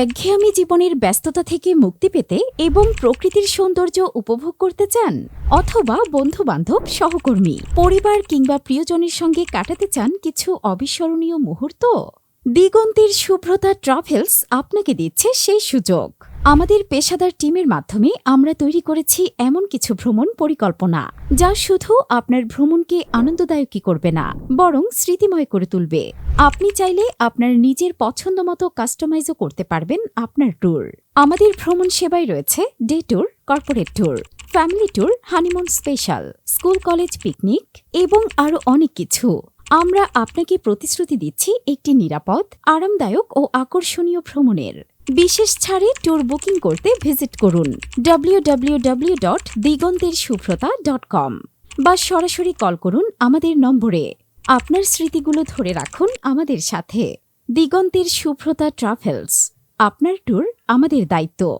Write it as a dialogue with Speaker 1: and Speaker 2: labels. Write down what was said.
Speaker 1: একঘেয়েমি জীবনের ব্যস্ততা থেকে মুক্তি পেতে এবং প্রকৃতির সৌন্দর্য উপভোগ করতে চান অথবা বন্ধু বান্ধব সহকর্মী, পরিবার কিংবা প্রিয়জনের সঙ্গে কাটাতে চান কিছু অবিস্মরণীয় মুহূর্ত? দিগন্তের শুভ্রতা ট্রাভেলস আপনাকে দিচ্ছে সেই সুযোগ। আমাদের পেশাদার টিমের মাধ্যমে আমরা তৈরি করেছি এমন কিছু ভ্রমণ পরিকল্পনা, যা শুধু আপনার ভ্রমণকে আনন্দদায়কই করবে না, বরং স্মৃতিময় করে তুলবে। আপনি চাইলে আপনার নিজের পছন্দ মতো কাস্টমাইজও করতে পারবেন আপনার ট্যুর। আমাদের ভ্রমণ সেবায় রয়েছে day tour, corporate tour, family tour, honeymoon special, school college picnic এবং আরও অনেক কিছু। আমরা আপনাকে প্রতিশ্রুতি দিচ্ছি একটি নিরাপদ, আরামদায়ক ও আকর্ষণীয় ভ্রমণের। বিশেষ ছাড়ে ট্যুর বুকিং করতে ভিজিট করুন ডব্লিউ ডট দিগন্তের শুভ্রতা ডট কম বা সরাসরি কল করুন আমাদের নম্বরে। আপনার স্মৃতিগুলো ধরে রাখুন আমাদের সাথে। দিগন্তের শুভ্রতা ট্রাভেলস আপনার ট্যুর আমাদের দায়িত্ব।